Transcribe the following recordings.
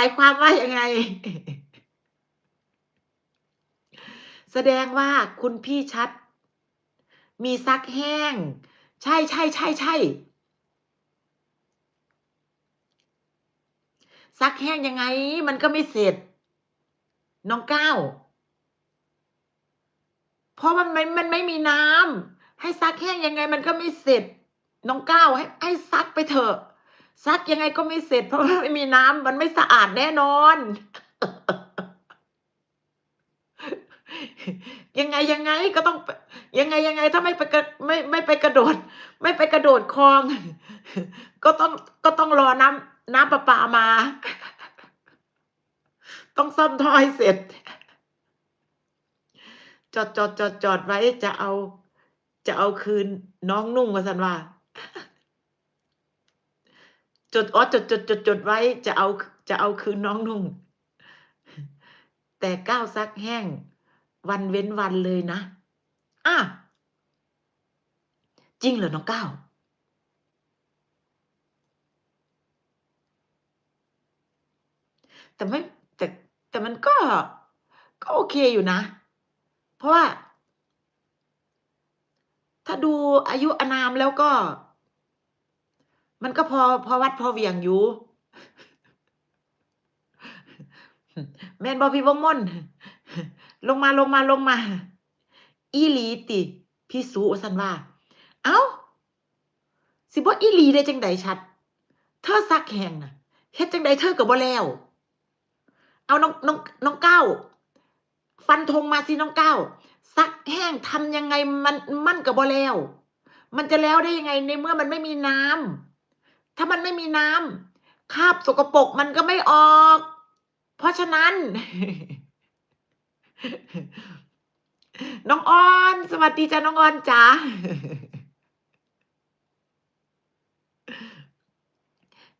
ายความว่ายังไง แสดงว่าคุณพี่ชัด มีซักแห้ง ใช่ใช่ใช่ใช่ซักแห้งยังไง มันก็ไม่เสร็จ น้องก้าวเพราะมันมันมันไม่มีน้ำให้ซักแห้งยังไง มันก็ไม่เสร็จ น้องก้าวให้ให้ซักไปเถอะ ซักยังไงก็ไม่เสร็จเพราะไม่มีน้ำมันไม่สะอาดแน่นอน ยังไงยังไงก็ต้อง ยังไงยังไง ถ้าไม่ไปกระไม่ไม่ไปกระโดด ไม่ไปกระโดดคลอง ก็ต้องก็ต้องรอน้ำน้ำประปามา ต้องซ่อมท่อให้เสร็จ จอดจอดจอดจอดไว้จะเอา จะเอาคืนน้องนุ่งมาสันว่า จดอ๋อจดจดจดจดไว้จะเอาจะเอาคืนน้องนุ่ง แต่ก้าวซักแห้ง วันเว้นวันเลยนะอะจริงเหรอน้องก้าวแต่ไม่แต่แต่มันก็ก็โอเคอยู่นะ เพราะว่า ถ้าดูอายุอานามแล้วก็ มันก็พอพอวัดพอเวียงอยู่แม่นบอพี่วงมนลงมาลงมาลงมา อีหลีติพี่สูสันว่า เอ้า สิบ่อีหลีได้จังใดชัด เธอซักแหงน่ะเฮ็ดจังใดเธอก็บ่แล้ว เอาน้องน้องน้องเก้า ฟันธงมาสิน้องเก้า ซักแห้งทำยังไงมันมันก็บ่แล้ว มันจะแล้วได้ยังไงในเมื่อมันไม่มีน้ำ ถ้ามันไม่มีน้ำคราบสกปรกมันก็ไม่ออก เพราะฉะนั้น น้องออน สวัสดีจ้าน้องออนจ๋า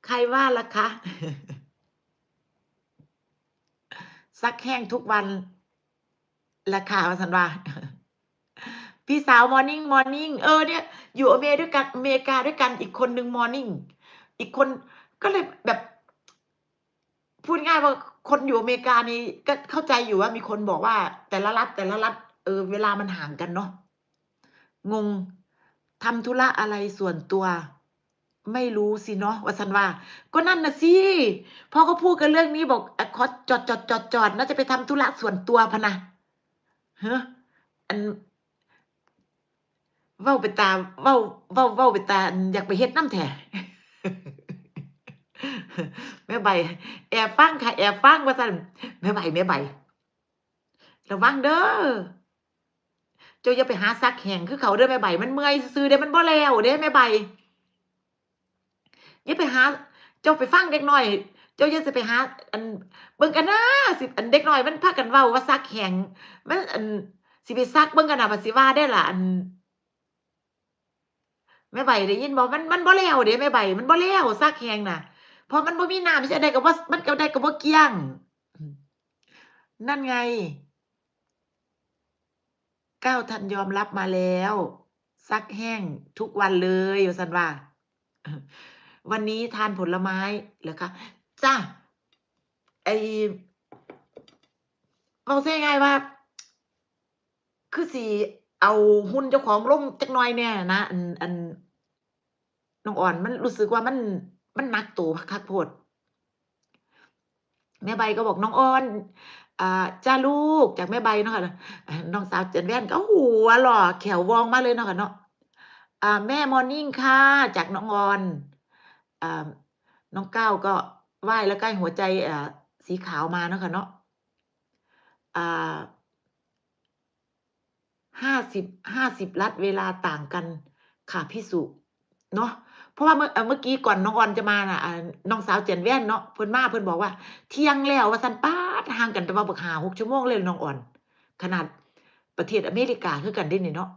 ใครว่าล่ะคะซักแห้งทุกวันราคาสันว่าพี่สาวมอร์นิ่งมอร์นิ่งเออเนี่ย อยู่อเมริกด้วยกันอเมริกาด้วยกันอีกคนหนึ่งมอร์นิ่ง อีกคนก็เลยแบบ พูดง่ายว่าคนอยู่อเมริกานี่ก็เข้าใจอยู่ว่ามีคนบอกว่า แต่ละรัฐแต่ละรัฐเออเวลามันห่างกันเนาะงงทำธุระอะไรส่วนตัว ไม่รู้สิเนาะว่าสันว่า ก็นั่นน่ะสิพ่อเขาพูดกันเรื่องนี้บอกอะขอจอดจอดจอดจอดน่าจะไปทำธุระส่วนตัวพนะเฮ้ออันเว้าไปตาเว้าเว้าเว้าไปตาอันอยากไปเฮ็ดน้ำแท้ แม่ใบ แอบฟังค่ะ แอบฟังว่าซั่นแม่ใบแม่ใบระวังเด้อเจ้าอย่าไปหาซักแห้งคือเขาเด้อแม่ใบ มันเมื่อยซื่อเด้มันบ่แล้วเด้แม่ใบอย่าไปหา เจ้าไปฟังเด็กหน้อย เจ้าอย่าสิไปหา อันเบิ่งกันนะสิอันเด็กหน้อยมันพากันเว้าว่าซักแห้งมันอันสิไปซักเบิ่งกันนะว่าสิว่าได้ล่ะอัน แม่ใบได้ยินบ่มันมันบ่แล้วเด้แม่ใบมันบ่แล้วซักแห้งน่ะเพราะมันบ่มีน้ำสิอันใดก็บ่มันก็ได้ก็บ่เกลี้ยง นั่นไงก้าวทันยอมรับมาแล้ว ซักแห้งทุกวันเลยว่าซั่นว่า วันนี้ทานผลไม้เหรอคะจ้ะไอ้เว้าซะง่ายว่า คือสิ เอาหุ่นเจ้าของลงจักหน่อยแหน่นะอันอันน้องอ่อนมันรู้สึกว่ามันมันหนักโตคักโพดแม่ใบก็บอกน้องอ่อนอ่าจ้าลูกจากแม่ใบเนาะค่ะน้องสาวเจนแว่นก็หัวหล่อแขววองมาเลยเนาะค่ะเนาะอ่าแม่มอร์นิ่งค่ะจากน้องออนอ่าน้องก้าวก็ไหว้แล้วก็ให้หัวใจอ่าสีขาวมาเนาะค่ะเนาะอ่า 50 50ลัฐเวลาต่างกันค่ะพี่สุเนาะเพราะว่าเมื่อเมื่อกี้ก่อนน้องออนจะมาน่ะน้องสาวเจนแว่นเนาะเพิ่นมาเพิ่นบอกว่า เที่ยงแล้วว่าซั่นป๊าห่างกันแต่ว่าบัก5 6ชั่วโมงเลยน้องอ่อน ขนาดประเทศอเมริกาคือกันเดะนี่เนาะ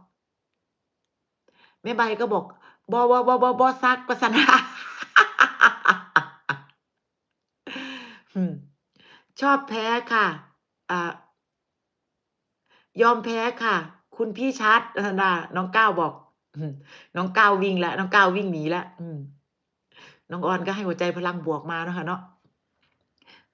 แม่ใบก็บอกบ่บ่บ่บ่บ่ซักว่าซั่นอืมชอบแพ้ค่ะอ่ายอมแพ้ค่ะ คุณพี่ชัดว่าซั่นว่าน้องก้าวบอกน้องก้าววิ่งแล้วน้องก้าววิ่งหนีแล้วน้องออนก็ให้หัวใจพลังบวกมาเนาะค่ะเนาะ